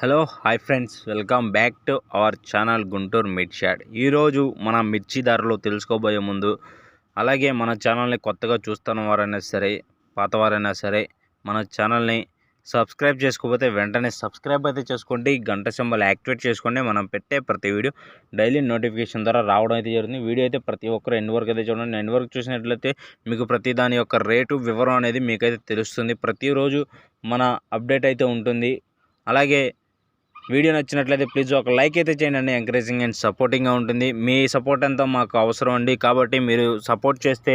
Hello hi friends. Welcome back to our channel Guntur మిర్చాడ్ ఈరోజు మన మిర్చి ధరలు తెలుసుకోబోయే ముందు అలాగే మన ఛానల్ని కొత్తగా చూస్తున్న వారైనా సరే పాతవారైనా సరే మన ఛానల్ని సబ్స్క్రైబ్ చేసుకోకపోతే వెంటనే సబ్స్క్రైబ్ అయితే చేసుకోండి గంట సింబల్ యాక్టివేట్ చేసుకోండి. మనం పెట్టే ప్రతి వీడియో డైలీ నోటిఫికేషన్ ద్వారా రావడం అయితే జరుగుతుంది. వీడియో అయితే ప్రతి ఒక్కరు ఎండ్ వరకు అయితే చూడండి ఎండ్ వరకు చూసినట్లయితే మీకు ప్రతి దాని యొక్క రేటు వివరం అనేది మీకైతే తెలుస్తుంది. ప్రతిరోజు మన అప్డేట్ అయితే ఉంటుంది. అలాగే వీడియో నచ్చినట్లయితే ప్లీజ్ ఒక లైక్ అయితే చేయండి అండి. ఎంకరేజింగ్ అండ్ సపోర్టింగ్గా ఉంటుంది. మీ సపోర్ట్ అంతా మాకు అవసరం అండి. కాబట్టి మీరు సపోర్ట్ చేస్తే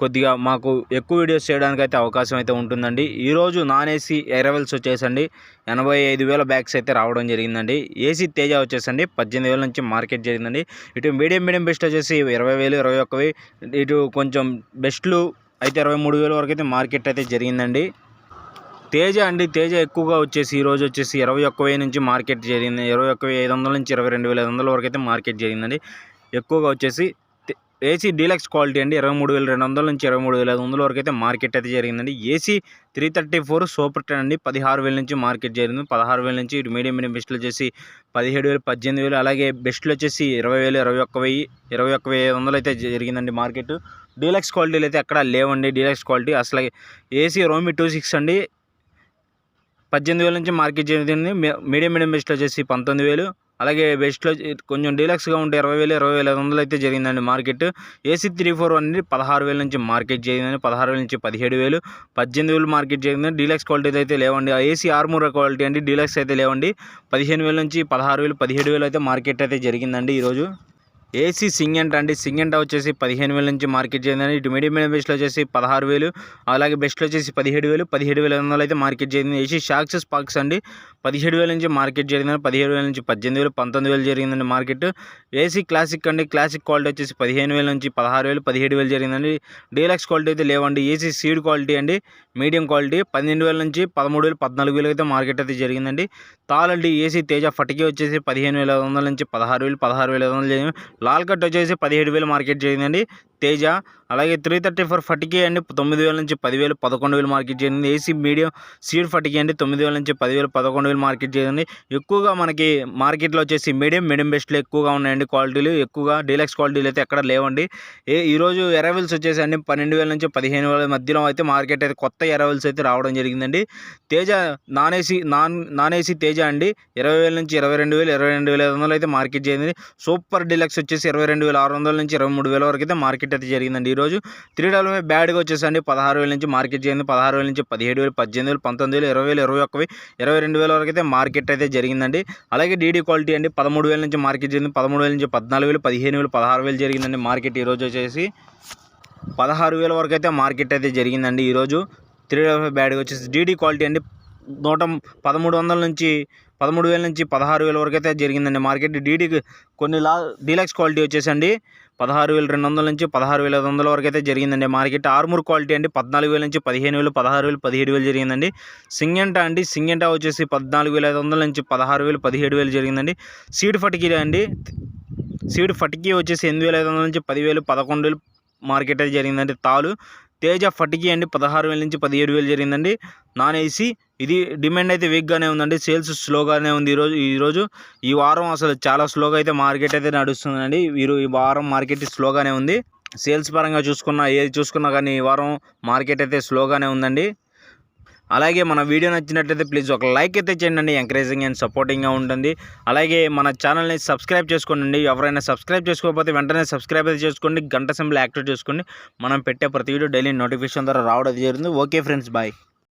కొద్దిగా మాకు ఎక్కువ వీడియోస్ చేయడానికి అయితే అవకాశం అయితే ఉంటుందండి. ఈరోజు నాన్ ఏసీ ఎరవెల్స్ వచ్చేసండి. ఎనభై ఐదు వేల బ్యాగ్స్ అయితే రావడం జరిగిందండి. ఏసీ తేజ వచ్చేసండి. పద్దెనిమిది వేల నుంచి మార్కెట్ జరిగిందండి. ఇటు మీడియం మీడియం బెస్ట్ వచ్చేసి ఇరవై వేలు ఇరవై ఒక్కవి ఇటు కొంచెం బెస్ట్లు అయితే ఇరవై మూడు వేల వరకు అయితే మార్కెట్ అయితే జరిగిందండి. తేజ అండి తేజ ఎక్కువగా వచ్చేసి ఈరోజు వచ్చేసి ఇరవై ఒక్క వెయ్యి నుంచి మార్కెట్ జరిగింది. ఇరవై ఒక్క వెయ్యి ఐదు వందల నుంచి ఇరవై రెండు వేల ఐదు వందల వరకు అయితే మార్కెట్ జరిగిందండి. ఎక్కువగా వచ్చేసి ఏసీ డీలక్స్ క్వాలిటీ అండి. ఇరవై మూడు వేల రెండు వందల నుంచి ఇరవై మూడు వేల ఐదు వందల వరకు అయితే మార్కెట్ అయితే జరిగిందండి. AC three thirty four super ten అండి. పదహారు వేల నుంచి మార్కెట్ జరిగింది. పదహారు వేల నుంచి ఇటు మీడియం మీడియం బెస్ట్లు వచ్చేసి పదిహేడు వేలు పద్దెనిమిది వేలు అలాగే బెస్ట్లు వచ్చేసి ఇరవై వేలు ఇరవై ఒక్క వెయ్యి ఇరవై ఒక్క వెయ్యి ఐదు వందలు అయితే జరిగిందండి మార్కెట్. డీలక్స్ క్వాలిటీలు అయితే ఎక్కడ లేవండి. డీలక్స్ క్వాలిటీ అసలు ఏసీ రోమి టూ సిక్స్ అండి. పద్దెనిమిది వేల నుంచి మార్కెట్ జరిగింది మీడియం మీడియం బెస్ట్లో వచ్చేసి పంతొమ్మిది వేలు అలాగే బెస్ట్లో కొంచెం డీలక్స్గా ఉంటే ఇరవై వేలు ఇరవై వేల ఐదు వందలు అయితే జరిగిందండి మార్కెట్. ఏసీ త్రీ ఫోర్ అనేది పదహారు వేల నుంచి మార్కెట్ జరిగిందండి పదహారు వేల నుంచి పదిహేడు వేలు పద్దెనిమిది వేలు మార్కెట్ జరిగింది డీలక్స్ క్వాలిటీ అయితే లేవండి. ఏసీ ఆర్మూర క్వాలిటీ అండి డీలక్స్ అయితే లేవండి. పదిహేను వేల నుంచి పదహారు వేలు పదిహేడు వేలు అయితే మార్కెట్ అయితే జరిగిందండి ఈరోజు. ఏసీ సింగెంట్ అండి. సింగెంట్ వచ్చేసి పదిహేను వేల నుంచి మార్కెట్ చేయండి ఇటు మీడియం మీడియం బెస్ట్లో వచ్చేసి పదహారు వేలు అలాగే బెస్ట్లో వచ్చేసి పదిహేడు వేలు పదిహేడు వేల ఐదు వందలు అయితే మార్కెట్ జరిగింది ఏసీ షాక్స్ స్పాక్స్ అండి. పదిహేడు వేల నుంచి మార్కెట్ జరిగింది పదిహేడు వేల నుంచి పద్దెనిమిది వేలు పంతొమ్మిది వేలు జరిగిందండి మార్కెట్. ఏసీ క్లాసిక్ అండి. క్లాసిక్ క్వాలిటీ వచ్చేసి పదిహేను వేల నుంచి పదహారు వేలు పదిహేడు వేలు జరిగిందండి. డీలక్స్ క్వాలిటీ అయితే లేవండి. ఏసీ సీడ్ క్వాలిటీ అండి. మీడియం క్వాలిటీ పన్నెండు వేల నుంచి పదమూడు వేలు పద్నాలుగు వేలు అయితే మార్కెట్ అయితే జరిగిందండి. తాళండి. ఏసీ తేజ ఫటికీ వచ్చేసి పదిహేను వేల ఐదు వందల నుంచి పదహారు వేలు పదహారు వేల ఐదు వందలు జరిగింది. లాల్ కట్ వచ్చేసి పదిహేడు వేలు మార్కెట్ జరిగిందండి తేజ అలాగే త్రీ థర్టీ ఫోర్ ఫటికి అండి తొమ్మిది వేల నుంచి పదివేలు పదకొండు వేలు మార్కెట్ జరిగింది ఏసీ మీడియం సీడ్ ఫటికి అండి తొమ్మిది వేల నుంచి పదివేలు పదకొండు వేలు మార్కెట్ జరిగింది ఎక్కువగా మనకి మార్కెట్లో వచ్చేసి మీడియం మీడియం బెస్ట్లు ఎక్కువగా ఉన్నాయండి క్వాలిటీలు. ఎక్కువగా డీలక్స్ క్వాలిటీలు అయితే ఎక్కడ లేవండి. ఏ ఈరోజు ఎరవెల్స్ వచ్చేసి అండి పన్నెండు వేల నుంచి పదిహేను వేల మధ్యలో అయితే మార్కెట్ అయితే కొత్త ఎరవెల్స్ అయితే రావడం జరిగిందండి. Teja non AC non non AC Teja అండి. ఇరవై వేల నుంచి ఇరవై రెండు వేలు ఇరవై రెండు వేల ఐదు వందలు అయితే మార్కెట్ జరిగింది సూపర్ డీలక్స్ వచ్చేసి ఇరవై రెండు వేల ఆరు వందల నుంచి ఇరవై మూడు వేల వరకు అయితే మార్కెట్ అయితే జరిగిందండి. ఈరోజు త్రీ డబల్ బ్యాడ్గా వచ్చేసండి. పదహారు వేల నుంచి మార్కెట్ జరిగింది పదహారు వేల నుంచి పదిహేడు వేలు పద్దెనిమిది వేలు పంతొమ్మిది వేలు ఇరవై వేలు ఇరవై ఒక్కవి ఇరవై రెండు వేల వరకు అయితే మార్కెట్ అయితే జరిగిందండి. అలాగే డీడీ క్వాలిటీ అండి. పదమూడు వేల నుంచి మార్కెట్ జరిగింది పదమూడు వేల నుంచి పద్నాలుగు వేలు పదిహేను వేలు పదహారు వేలు జరిగిందండి మార్కెట్ ఈరోజు వచ్చేసి. పదహారు వేల వరకు అయితే మార్కెట్ అయితే జరిగిందండి. ఈరోజు త్రీ డబల్ బ్యాడ్గా వచ్చేసి డీడీ క్వాలిటీ అండి. నూట పదమూడు వందల నుంచి పదమూడు వేల నుంచి పదహారు వేల వరకు అయితే జరిగిందండి మార్కెట్. డీడీకి కొన్ని లా డీలక్స్ క్వాలిటీ వచ్చేసండి. పదహారు వేల రెండు వందల నుంచి పదహారు వేల ఐదు వందల వరకు అయితే జరిగిందండి మార్కెట్. ఆర్మూర్ క్వాలిటీ అండి పద్నాలుగు వేల నుంచి పదిహేను వేలు పదహారు వేలు పదిహేడు వేలు జరిగిందండి. సింగెంటా అండి సింగెంటా వచ్చేసి పద్నాలుగు వేల ఐదు వందల నుంచి పదహారు వేలు పదిహేడు వేలు జరిగిందండి. సీడ్ ఫటికీ అండి సీడ్ ఫటికి వచ్చేసి ఎనిమిది వేల ఐదు వందల నుంచి పదివేలు పదకొండు వేలు మార్కెట్ అయితే జరిగిందండి. తాలు తేజ ఫటికీ అండి పదహారు వేల నుంచి పదిహేడు వేలు జరిగిందండి. నాన్ ఏసీ ఇది డిమాండ్ అయితే వీక్గానే ఉందండి. సేల్స్ స్లోగానే ఉంది ఈరోజు ఈరోజు ఈ వారం అసలు చాలా స్లోగా అయితే మార్కెట్ అయితే నడుస్తుందండి. వీరు ఈ వారం మార్కెట్ స్లోగానే ఉంది. సేల్స్ పరంగా చూసుకున్నా ఏది చూసుకున్నా కానీ ఈ వారం మార్కెట్ అయితే స్లోగానే ఉందండి. అలాగే మన వీడియో నచ్చినట్లయితే ప్లీజ్ ఒక లైక్ అయితే చేయండి. ఎంకరేజింగ్ అండ్ సపోర్టింగ్గా ఉంటుంది అలాగే మన ఛానల్ని సబ్స్క్రైబ్ చేసుకోండి ఎవరైనా సబ్స్క్రైబ్ చేసుకోకపోతే వెంటనే సబ్స్క్రైబ్ అయితే చేసుకోండి. గంట సింబల్ యాక్టివేట్ చేసుకోండి. మనం పెట్టే ప్రతి వీడియో డైలీ నోటిఫికేషన్ ద్వారా రావడం జరుగుతుంది. Okay friends bye.